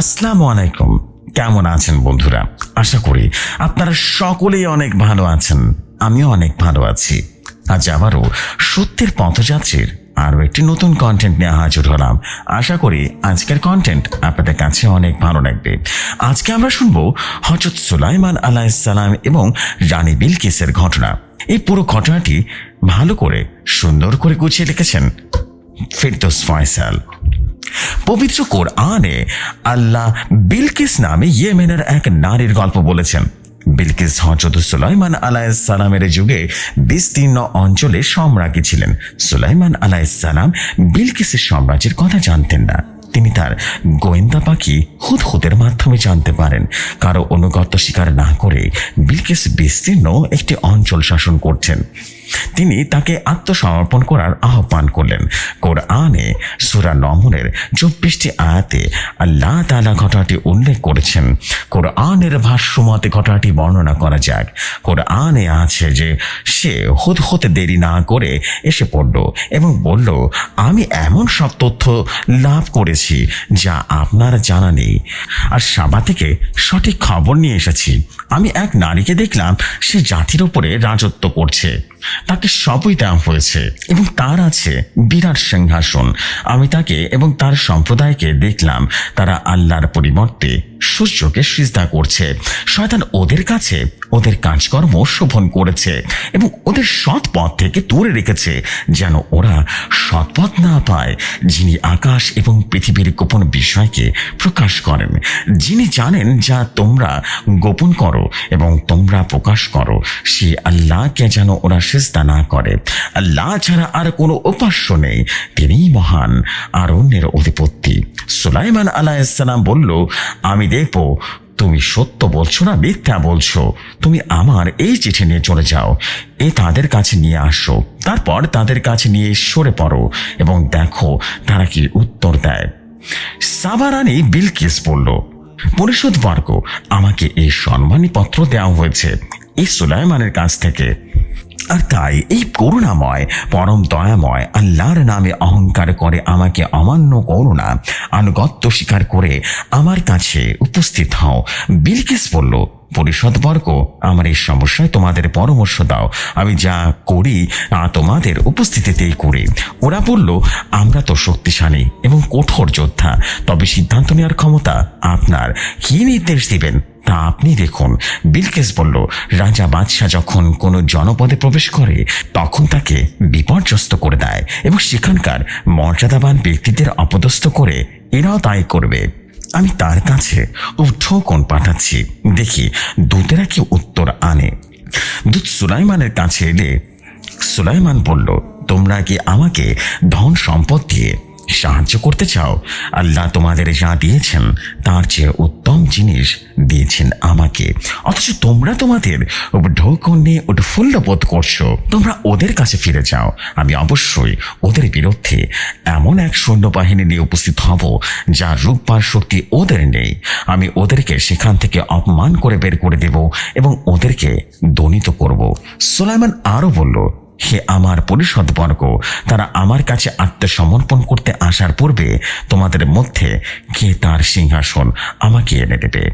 আসসালামু আলাইকুম। কেমন আছেন বন্ধুরা? আশা করি আপনারা সকলেই অনেক ভালো আছেন। আমিও অনেক ভালো আছি। আজ আবারও সত্যের পথযাত্রীর আরও একটি নতুন কন্টেন্ট নিয়ে হাজির হলাম। আশা করি আজকের কন্টেন্ট আপনাদের কাছে অনেক ভালো লাগবে। আজকে আমরা শুনব হজরত সুলাইমান আলাইসালাম এবং রানী বিলকিসের ঘটনা। এই পুরো ঘটনাটি ভালো করে, সুন্দর করে গুছিয়ে লিখেছেন ফিরদোস ফয়সাল। পবিত্র কোরআনে আল্লাহ বিলকিস নামে ইয়েমেনের এক নারীর গল্প বলেছেন। বিলকিস হজরত সুলাইমান আলাইসালামের যুগে বিস্তীর্ণ অঞ্চলে সম্রাজ্ঞী ছিলেন। সুলাইমান আলাইসালাম বিলকিসের সাম্রাজ্যের কথা জানতেন না। তিনি তার গোয়েন্দা পাখি হুদহুদের মাধ্যমে জানতে পারেন। কারও অনুগত স্বীকার না করে বিলকিস বিস্তীর্ণ একটি অঞ্চল শাসন করছেন। তিনি তাকে আত্মসমর্পণ করার আহ্বান করলেন। কোরআনে সুরা নমনের চব্বিশটি আয়াতে আল্লাহ তালা ঘটনাটি উল্লেখ করেছেন। কোরআনের ভাষ্যমতে ঘটনাটি বর্ণনা করা যাক। কোরআনে আছে যে, সে হুদ হতে দেরি না করে এসে পড়ল এবং বলল, আমি এমন সব তথ্য লাভ করেছি যা আপনার জানা নেই। আর সাবা থেকে সঠিক খবর নিয়ে এসেছি। আমি এক নারীকে দেখলাম, সে জাতির ওপরে রাজত্ব করছে। তাকে সবই দেওয়া হয়েছে এবং তার আছে বিরাট সিংহাসন। আমি তাকে এবং তার সম্প্রদায়কে দেখলাম, তারা আল্লাহর পরিবর্তে সূর্যকে সিজদা করছে। শয়তান ওদের কাছে ওদের কাজকর্ম শোভন করেছে এবং ওদের সৎ পথ থেকে দূরে রেখেছে, যেন ওরা সৎ পথ না পায়, যিনি আকাশ এবং পৃথিবীর গোপন বিষয়কে প্রকাশ করেন। যিনি জানেন যা তোমরা গোপন করো এবং তোমরা প্রকাশ করো, সে আল্লাহকে যেন ওরা সিজদা না করে। আল্লাহ ছাড়া আর কোনো উপাস্য নেই, তিনিই মহান, আর অন্যের অধিপত্তি সুলাইমান আলাইসালাম বলল, আমি দেখব। তুমি সত্য বলছো না মিথ্যা বলছো? তুমি আমার এই চিঠি নিয়ে চলে যাও। এ তাদের কাছে নিয়ে আসো। তারপর তাদের কাছে নিয়ে সরে পড়ো এবং দেখো তারা কি উত্তর দেয়। সাবারানি বিলকিস বলল, পরিশোধ বর্গ, আমাকে এই সম্মানী পত্র দেওয়া হয়েছে, এই সুলাইমানের কাছ থেকে। আর তাই এই করুণাময়, পরম দয়াময় আল্লাহর নামে অহংকার করে আমাকে অমান্য করো না। আনুগত্য স্বীকার করে আমার কাছে উপস্থিত হও। বিলকিস বলল পরিষদবর্গ আমার এই সমস্যায় তোমাদের পরামর্শ দাও। আমি যা করি, তা তোমাদের উপস্থিতিতেই করি। ওরা বলল, আমরা তো শক্তিশালী এবং কঠোর যোদ্ধা। তবে সিদ্ধান্ত নেওয়ার ক্ষমতা আপনার। কি নির্দেশ দিবেন? তা আপনি দেখুন। বিলকেস বলল, রাজা বাদশাহ যখন কোনো জনপদে প্রবেশ করে, তখন তাকে বিপর্যস্ত করে দেয় এবং সেখানকার মর্যাদাবান ব্যক্তিদের অপদস্থ করে এরাও তাই করবে। আমি তার কাছে উঠোকন পাঠাচ্ছি। দেখি দূতেরা কি উত্তর আনে। দূত সুলাইমানের কাছে এলে সুলাইমান বলল, তোমরা কি আমাকে ধন সম্পদ দিয়ে সাহায্য করতে চাও। আল্লাহ তোমাদের যা দিয়েছেন, তার চেয়ে উত্তম জিনিস দিয়েছেন আমাকে। অথচ তোমরা তোমাদের ঢৌকন নিয়ে উৎফুল্ল বোধ করছ। তোমরা ওদের কাছে ফিরে যাও। আমি অবশ্যই ওদের বিরুদ্ধে এমন এক সৈন্যবাহিনী নিয়ে উপস্থিত হব যা রূপবার শক্তি ওদের নেই। আমি ওদেরকে সেখান থেকে অপমান করে বের করে দেব এবং ওদেরকে দনিত করব। সোলাইমান আরও বলল হে আমার পরিষদবর্গ তারা আমার কাছে আত্মসমর্পণ করতে আসার পূর্বে তোমাদের মধ্যে কে তার সিংহাসন আমাকে এনে দেবে?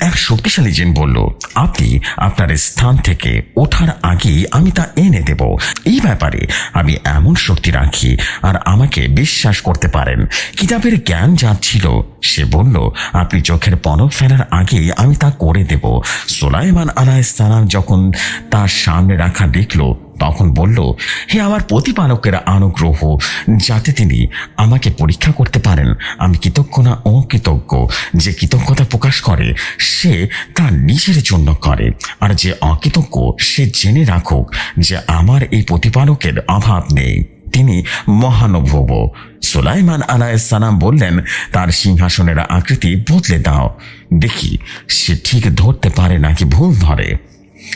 এক শক্তিশালী জিন বলল, আপনি আপনার স্থান থেকে ওঠার আগেই আমি তা এনে দেব। এই ব্যাপারে আমি এমন শক্তি রাখি আর আমাকে বিশ্বাস করতে পারেন। কিতাবের জ্ঞান যা ছিল, সে বলল, আপনি চোখের পলক ফেলার আগেই আমি তা করে দেব। সোলাইমান আলাইসালাম যখন তার সামনে রাখা দেখল তখন বলল, হে আমার প্রতিপালকের অনুগ্রহ যাতে তিনি আমাকে পরীক্ষা করতে পারেন, আমি কৃতজ্ঞ না অকৃতজ্ঞ, যে কৃতজ্ঞতা প্রকাশ করে, সে তার নিজের জন্য করে। আর যে অকৃতজ্ঞ, সে জেনে রাখুক যে আমার এই প্রতিপালকের অভাব নেই। তিনি মহানুভব। সুলাইমান আলাইসালাম বললেন, তার সিংহাসনের আকৃতি বদলে দাও। দেখি, সে ঠিক ধরতে পারে নাকি ভুল ধরে?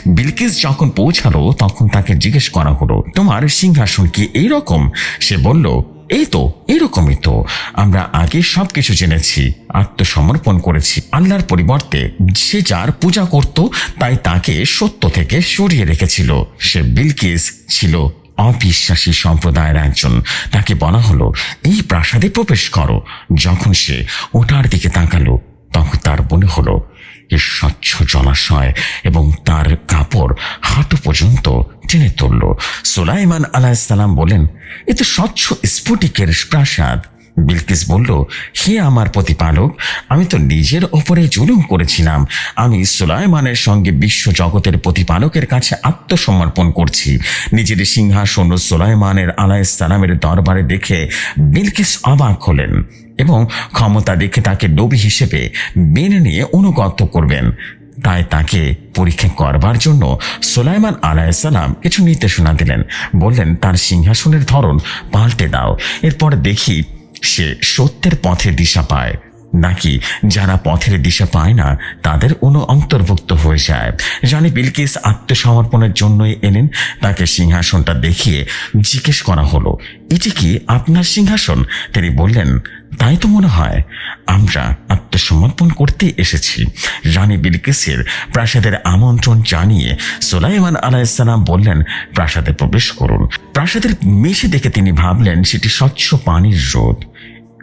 বিলকিস যখন পৌঁছালো, তখন তাকে জিজ্ঞেস করা হলো, তোমার সিংহাসন কি এইরকম? সে বলল, এই তো এরকমই তো। আমরা আগে সবকিছু জেনেছি, আত্মসমর্পণ করেছি, আল্লাহর পরিবর্তে সে যার পূজা করত, তাই তাকে সত্য থেকে সরিয়ে রেখেছিল। সে বিলকিস ছিল অবিশ্বাসী সম্প্রদায়ের একজন। তাকে বলা হলো, এই প্রাসাদে প্রবেশ করো। যখন সে ওটার দিকে তাকালো, তখন তার মনে হলো এ স্বচ্ছ জলাশয় এবং তার কাপড় হাঁটু পর্যন্ত টেনে তুলল। সুলাইমান আলাহিসাল্লাম বলেন, এ তো স্বচ্ছ স্ফটিকের প্রাসাদ। বিলকিস বলল, হে আমার প্রতিপালক, আমি তো নিজের ওপরে জুলুম করেছিলাম। আমি সুলাইমানের সঙ্গে বিশ্ব জগতের প্রতিপালকের কাছে আত্মসমর্পণ করছি। নিজের সিংহাসন সুলাইমানের আলাইসালামের দরবারে দেখে বিলকিস অবাক হলেন। এবং ক্ষমতা দেখে তাকে ডবি হিসেবে মেনে নিয়ে অনুগত করবেন। তাই তাকে পরীক্ষা করবার জন্য সোলাইমান আলাইসালাম কিছু নির্দেশনা দিলেন। বললেন, তার সিংহাসনের ধরন পাল্টে দাও। এরপর দেখি সে সত্যের পথে দিশা পায়। নাকি যারা পথের দিশা পায় না, তাদের অনু অন্তর্ভুক্ত হয়ে যায়। জানি বিলকিস আত্মসমর্পণের জন্যই এলেন, তাকে সিংহাসনটা দেখিয়ে জিজ্ঞেস করা হলো, এটি কি আপনার সিংহাসন? তিনি বললেন, তাই তো মনে হয়, আমরা আত্মসমর্পণ করতে এসেছি। রানী বিলকিসের প্রাসাদের আমন্ত্রণ জানিয়ে সোলাইমান আলাইসালাম বললেন, প্রাসাদে প্রবেশ করুন। প্রাসাদের মেঝে দেখে তিনি ভাবলেন, সেটি স্বচ্ছ পানির রোদ।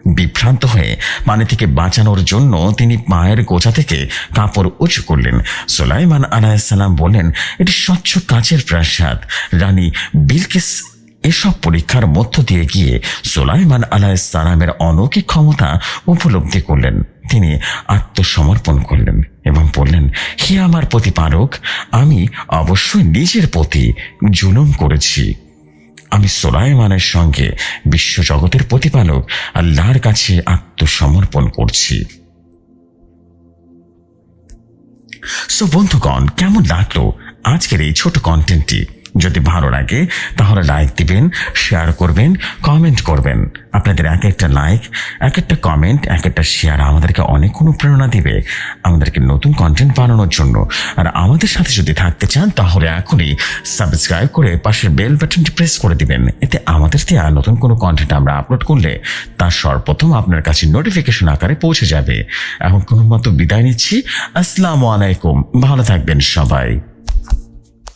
বিভ্রান্ত হয়ে পানি থেকে বাঁচানোর জন্য তিনি পায়ের গোছা থেকে কাপড় উঁচু করলেন। সোলাইমান আলাইসাল্লাম বললেন, এটি স্বচ্ছ কাচের প্রাসাদ। রানী বিলকিস এসব পরীক্ষার মধ্য দিয়ে গিয়ে সোলাইমান আলাইসালামের অলৌকিক ক্ষমতা উপলব্ধি করলেন। তিনি আত্মসমর্পণ করলেন এবং বললেন, হে আমার প্রতিপালক, আমি অবশ্যই নিজের প্রতি জুলুম করেছি। আমি সোলাইমানের সঙ্গে বিশ্বজগতের প্রতিপালক আল্লাহর কাছে আত্মসমর্পণ করছি। সো বন্ধুগণ, কেমন লাগল আজকের এই ছোট কন্টেন্টটি যদি ভালো লাগে, তাহলে লাইক দিবেন শেয়ার করবেন কমেন্ট করবেন। আপনাদের এক একটা লাইক এক একটা কমেন্ট এক একটা শেয়ার আমাদেরকে অনেক অনুপ্রেরণা দিবে, আমাদেরকে নতুন কন্টেন্ট বানানোর জন্য। আর আমাদের সাথে যদি থাকতে চান, তাহলে এখনই সাবস্ক্রাইব করে পাশের বেল বাটনটি প্রেস করে দিবেন। এতে আমাদের দেওয়া নতুন কোনো কন্টেন্ট আমরা আপলোড করলে, তার সর্বপ্রথম আপনার কাছে নোটিফিকেশন আকারে পৌঁছে যাবে। এখন কোনো মতো বিদায় নিচ্ছি। আসসালামু আলাইকুম। ভালো থাকবেন সবাই।